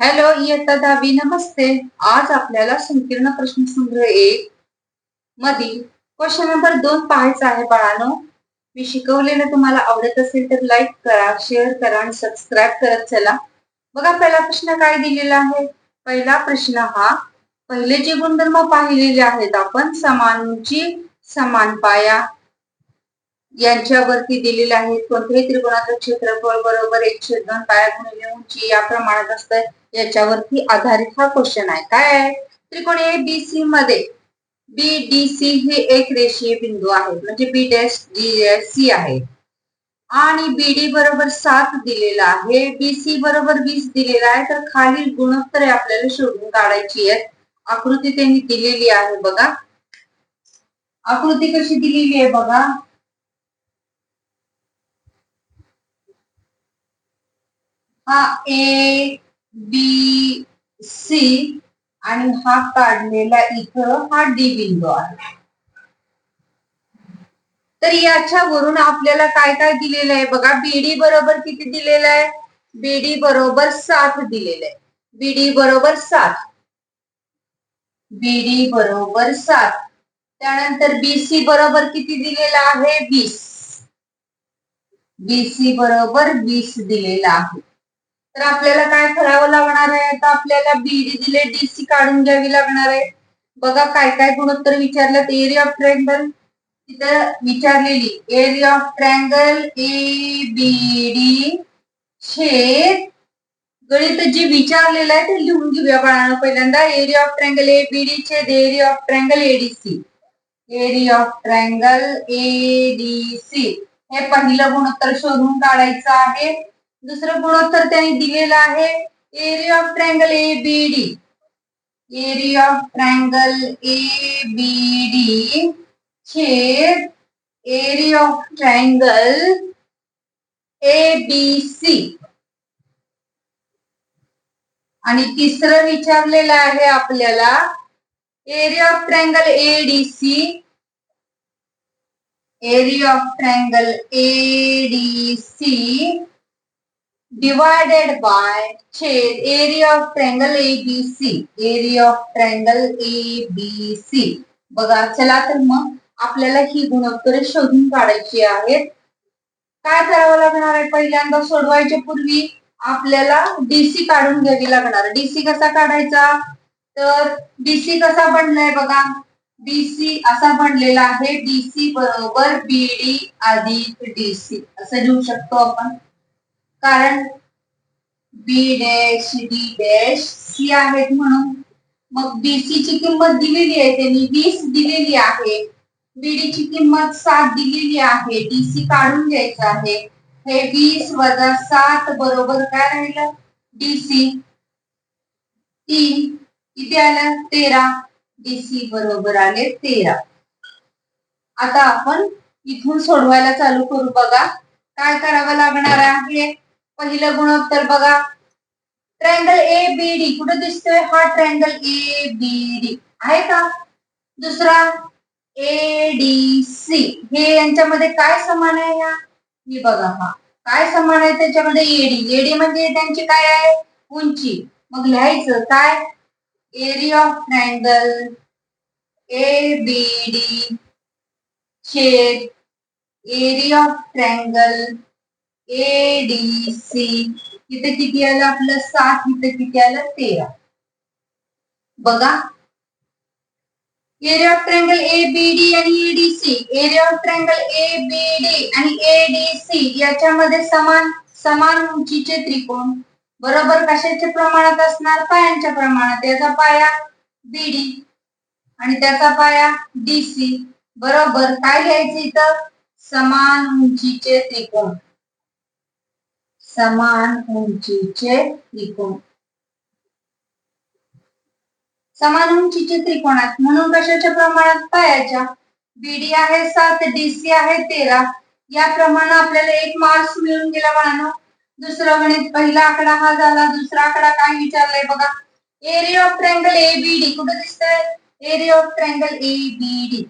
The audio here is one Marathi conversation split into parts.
हॅलो इयत्ता दहावी नमस्ते. आज आपल्याला संकीर्ण प्रश्न संग्रह एक मधील क्वेश्चन नंबर दोन पाहायचा आहे बाळानो. मी शिकवलेलं तुम्हाला आवडत असेल तर लाईक करा शेअर करा आणि सबस्क्राईब करत चला. बघा पहिला प्रश्न काय दिलेला आहे? पहिला प्रश्न हा पहिले जे गुणधर्म पाहिलेले आहेत आपण समानची समान पाया यांच्यावरती दिलेले आहेत. कोणत्याही त्रिकोणाचं क्षेत्रफळ बरोबर एकशे दोन पाया गुणिले उंची या प्रमाणात असतं. याच्यावरती आधारित हा क्वेश्चन आहे. काय आहे? त्रिकोण ए बी सी मध्ये बी डी सी हे एक रेषीय बिंदू आहे म्हणजे B dash D dash C आहे. आणि बी डी बरोबर सात दिलेला आहे. बी सी बरोबर वीस दिलेला आहे. तर खालील गुणोत्तरे आपल्याला शोधून काढायची आहेत. आकृती त्यांनी दिलेली आहे बघा. आकृती कशी दिलेली आहे बघा. हा ए बी सी आणि हा काढलेला इथं हा डी बिंदू आहे. तर याच्यावरून आपल्याला काय काय दिलेलं आहे बघा. बीडी बरोबर किती दिलेलं आहे? बीडी बरोबर सात दिलेलं आहे. बीडी बरोबर सात. बीडी बरोबर सात. त्यानंतर बीसी बरोबर किती दिलेला आहे? वीस. बीसी बरोबर वीस दिलेला आहे. तर आपल्याला काय करावं लागणार आहे? आता आपल्याला बीडी दिले डीसी काढून घ्यावी लागणार आहे. बघा काय काय गुणोत्तर विचारलं? एरिया ऑफ ट्रँगल तिथं विचारलेली. Area of triangle A B D छेद गणित जे विचारलेलं आहे ते लिहून घेऊया बाळानं पहिल्यांदा. Area of triangle A B D छेद area of triangle A D C area of triangle A D C हे पहिलं गुणोत्तर शोधून काढायचं आहे. दुसरं गुणोत्तर त्यांनी दिलेलं आहे? Area of triangle A B D area of triangle A B D छेद area of triangle A B C आणि तिसरं विचारलेलं आहे आपल्याला area of triangle A D C area of triangle A D C divided by छेद area of triangle A B C area of triangle A B C बघा चला तर मग आपल्याला ही गुणोत्तरे शोधून काढायची आहेत. काय करावं लागणार आहे? पहिल्यांदा सोडवायच्या पूर्वी आपल्याला डीसी काढून घ्यावी लागणार. डीसी कसा काढायचा? तर डीसी कसा बनलाय बघा? डीसी असा बनलेला आहे. डीसी बरोबर बीडी अधिक डीसी असं लिहू शकतो आपण. कारण B dash D dash C आहेत म्हणून. मग बीसी ची किंमत दिलेली आहे त्यांनी वीस दिलेली आहे. बीडी ची किंमत सात दिलेली आहे. डीसी काढून घ्यायचं आहे. हे वीस वजा सात बरोबर काय राहिलं? डीसी तीन. किती आलं? तेरा. डीसी बरोबर आले तेरा. आता आपण इथून सोडवायला चालू करू बघा. काय करावं लागणार आहे? पहिलं गुणोत्तर बघा. ट्रँगल ए बी डी कुठं दिसतोय? हा ट्रँगल ए बी डी आहे का? दुसरा ए डी सी हे यांच्यामध्ये काय समान आहे या? ही बघा हा. काय समान आहे त्याच्यामध्ये? एडी एडी म्हणजे त्यांची काय आहे? उंची. मग लिहायचं काय? Area of triangle A B D छेद. Area of triangle A D C इथे किती आलं आपलं? सात इथे किती आलं? तेरा. बघा. Area of triangle A B D आणि A D C area of triangle A B D आणि ए डी सी याच्यामध्ये समान समान उंचीचे त्रिकोण. बरोबर कशाच्या प्रमाणात असणार? पायांच्या प्रमाणात. याचा पाया बीडी आणि त्याचा पाया डीसी बरोबर. काय लिहायचं इथं? समान उंचीचे त्रिकोण. समान उंचीचे त्रिकोण. समान उंचीचे त्रिकोणात म्हणून कशाच्या प्रमाणात पायाच्या? बीडी आहे सात डीसी आहे तेरा. या प्रमाणे आपल्याला एक मार्क्स मिळून गेला बाळांनो. दुसरं गणित पहिला आकडा हा झाला दुसरा आकडा काय विचारलाय बघा. Area of triangle A B D कुठे दिसतंय? Area of triangle A B D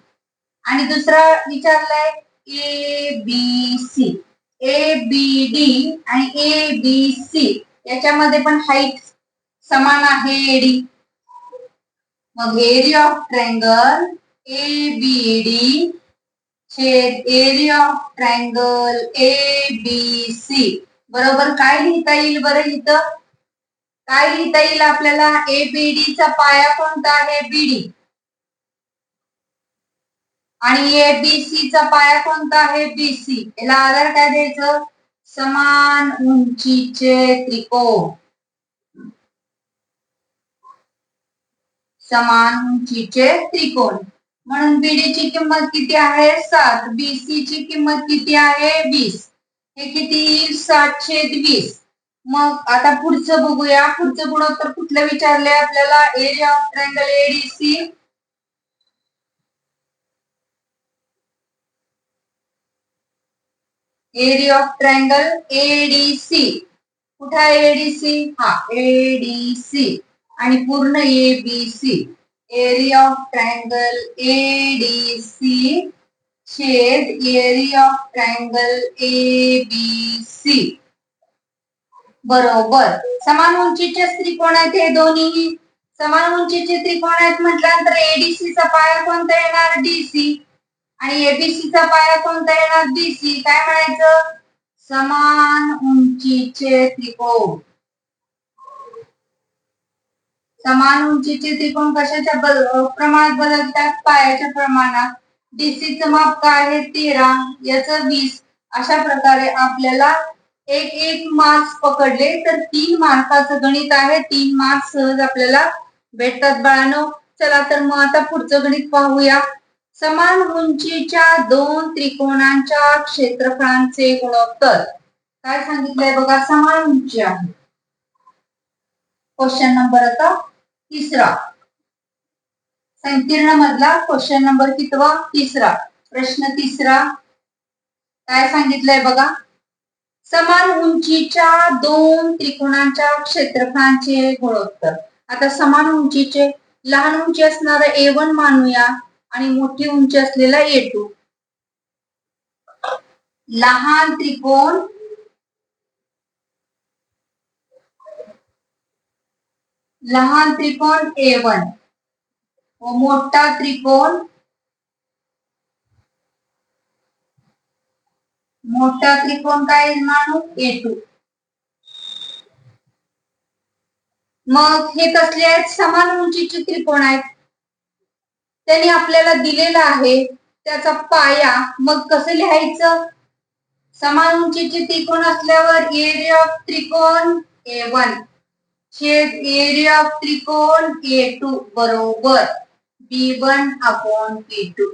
आणि दुसरा विचारलाय ए बी सी ए बी डी आणि ए बी सी याच्यामध्ये पण हाईट समान आहे एडी मग area of triangle A B D छेद area of triangle A B C बरोबर काय लिहिता येईल बरं इथं? काय लिहिता येईल आपल्याला? ए बी डी चा पाया कोणता आहे? बीडी आणि ए बी सी चा पाया कोणता आहे? बीसी याला आधार काय द्यायचं? समान उंचीचे त्रिकोण. समान उंचीचे त्रिकोण. म्हणून बीडी ची किंमत किती आहे? सात. बीसी ची किंमत किती आहे? वीस. हे किती येईल? सात छेद वीस. मग आता पुढचं बघूया. पुढचं गुणोत्तर कुठलं विचारलंय आपल्याला? Area of triangle A D C area of triangle A D C कुठे आहे एडीसी हा एडीसी आणि पूर्ण A B C area of triangle A D C छेद area of triangle A B C बरोबर. समान उंचीचे त्रिकोण आहेत हे दोन्ही. समान उंचीचे त्रिकोण आहेत म्हटल्यानंतर एडीसीचा पाया कोणता येणार? डीसी आणि एबीसी चा पाया कोणता येणार बीसी काय म्हणायचं? समान उंचीचे त्रिकोण. समान उंचीचे त्रिकोण कशाच्या बल प्रमाणात बदलतात? पायाच्या प्रमाणात. डीसीचं माप काय आहे? तेरा. याचं वीस. अशा प्रकारे आपल्याला एक एक मार्क्स पकडले तर तीन मार्काचं गणित आहे. तीन मार्क्स सहज आपल्याला भेटतात बाळानो. चला तर मग आता पुढचं गणित पाहूया. समान उंचीच्या दोन त्रिकोणांच्या क्षेत्रफळांचे गुणोत्तर. काय सांगितलंय बघा समान उंची आहे. क्वेश्चन नंबर आता तिसरा. संकीर्ण मधला क्वेश्चन नंबर कितवा? तिसरा. प्रश्न तिसरा. काय सांगितलंय बघा? समान उंचीच्या दोन त्रिकोणांच्या क्षेत्रफळांचे गुणोत्तर. आता समान उंचीचे लहान उंची असणार ए वन मानूया. आणि मोठी उंची असलेला ए टू लहान त्रिकोण लहान त्रिकोण ए वन व मोठा त्रिकोण मोठा त्रिकोण काय मानू? ए टू मग हे कसले आहेत? समान उंचीचे त्रिकोण आहेत. त्यांनी आपल्याला दिलेला आहे त्याचा पाया मग कसं लिहायचं? समान उंचीचे त्रिकोण असल्यावर एरिया ऑफ त्रिकोण ए वन छेद एरिया ऑफ त्रिकोण ए टू बरोबर B one upon B two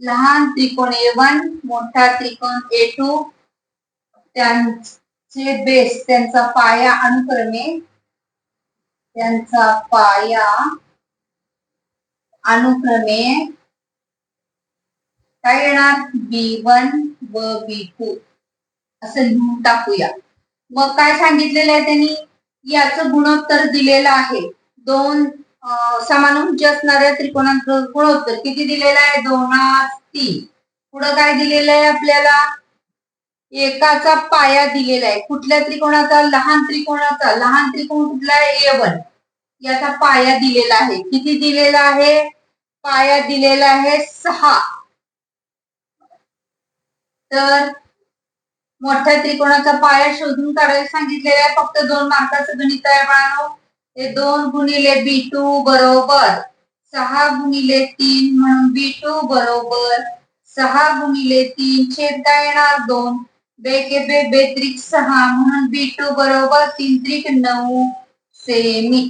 लहान त्रिकोण ए वन मोठा त्रिकोण ए टू त्यांचे बेस त्यांचा पाया अनुक्रमे त्यांचा पाया अनुक्रमे काय येणार? बी वन व बी टू. असं लिहून टाकूया. मग काय सांगितलेलं आहे त्यांनी? याचं गुणोत्तर दिलेलं आहे. दोन समान उंची असणाऱ्या त्रिकोणांचं गुणोत्तर. किती दिलेलं आहे? दोनास तीन. पुढं काय दिलेलं आहे आपल्याला? एकाचा पाया दिलेला आहे. कुठल्या त्रिकोणाचा? लहान त्रिकोणाचा. लहान त्रिकोण कुठला आहे? A one. याचा पाया दिलेला आहे. किती दिलेला आहे? पाया दिलेला आहे सहा. तर मोठ्या त्रिकोणाचा पाया शोधून काढायला सांगितलेला आहे. फक्त दोन मार्काचं गणित आहे बाळांनो. हे दोन गुणिले बी टू बरोबर सहा गुणिले तीन म्हणून बी टू बरोबर सहा गुणिले तीन छेदता येणार दोन. बेके बे बेत्रिक सहा म्हणून बी टू बरोबर तीन त्रिक नऊ सेमी.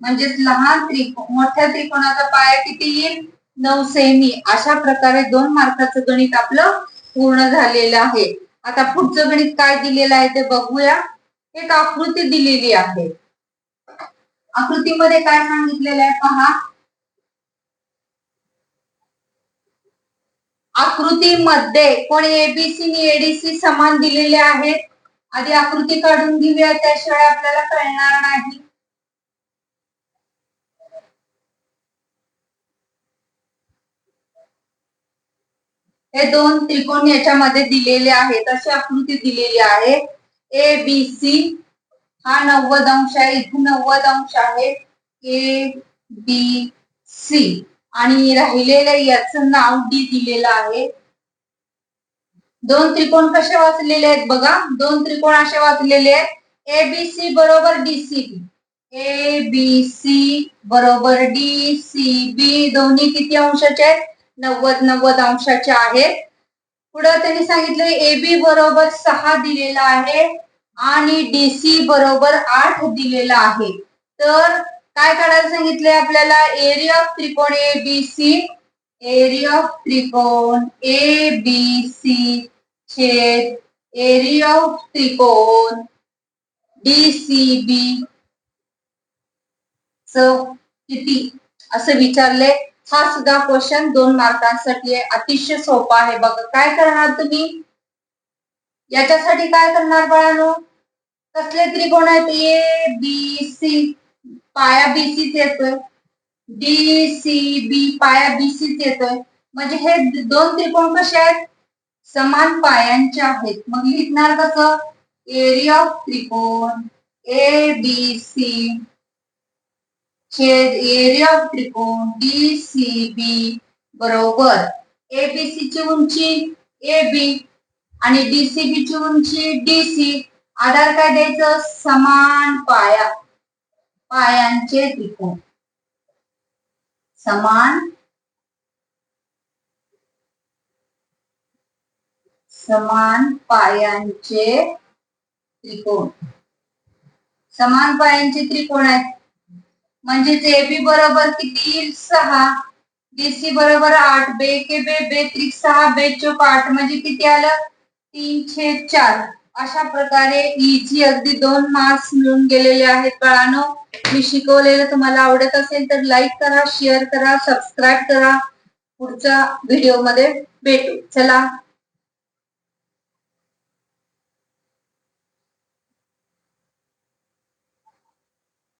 म्हणजेच लहान त्रिकोण मोठ्या त्रिकोणाचा पाया किती येईल? नऊ सेमी. अशा प्रकारे दोन मार्काचं गणित आपलं पूर्ण झालेलं आहे. आता पुढचं गणित काय दिलेलं आहे ते बघूया. एक आकृती दिलेली आहे. आकृतीमध्ये काय सांगितलेलं आहे पहा. आकृतीमध्ये कोण एबीसी आणि एडीसी समान दिलेले आहेत? आधी आकृती काढून घेऊया. त्याशिवाय आपल्याला कळणार नाही. हे दोन त्रिकोण याच्यामध्ये दिलेले आहेत. अशी आकृती दिलेली आहे. ए बी सी हा नव्वद अंश आहे. इथे नव्वद अंश आहे. ए बी सी आणि राहिलेलं याचं नाव डी दिलेलं आहे. दोन त्रिकोण कसे वाचलेले आहेत बघा. दोन त्रिकोण असे वाचलेले आहेत. ए बी सी बरोबर D C B A B C बरोबर डी सी बी दोन्ही किती अंशाचे आहेत? नव्वद नव्वद अंशाचे आहेत. पुढे त्यांनी सांगितलं एबी बरोबर सहा दिलेला आहे आणि डी सी बरोबर आठ दिलेला आहे. तर काय काढायला सांगितलंय आपल्याला? एरिया ऑफ त्रिकोण A B C area of त्रिकोण ए बी सी छेद एरिया ऑफ त्रिकोण डी सी बी च किती? असं विचारले हा सुद्धा क्वेश्चन दोन मार्कांसाठी आहे. अतिशय सोपा आहे बघा. काय करणार तुम्ही? याच्यासाठी काय करणार बाळानो? कसले त्रिकोण आहेत? ए बी सी पाया बी सीच येतोय. डी सी बी पाया बी सीच येतोय. म्हणजे हे दोन त्रिकोण कसे आहेत? समान पायांचे आहेत. मग लिहिणार कसं? एरिया ऑफ त्रिकोण. ए बी सी छेद एरिया ऑफ त्रिकोण डी सी बी बरोबर. ए बी सी ची उंची ए बी आणि डी सी बी ची उंची डी सी आधार काय द्यायचं? समान पाया. पायांचे त्रिकोण. समान. समान पायांचे त्रिकोण. समान पायांचे त्रिकोण आहेत. म्हणजेच एबी बरोबर किती येईल? सहा. बीसी बरोबर आठ. बे के बे बे त्रिक सहा बे चौक आठ. म्हणजे किती आलं? तीन छेद चार. अशा प्रकारे इजी अगदी दोन मार्क्स मिळून गेलेले आहेत बाळानो. मी शिकवलेलं तुम्हाला आवडत असेल तर लाईक करा शेअर करा सबस्क्राईब करा. पुढच्या व्हिडिओमध्ये भेटू. चला.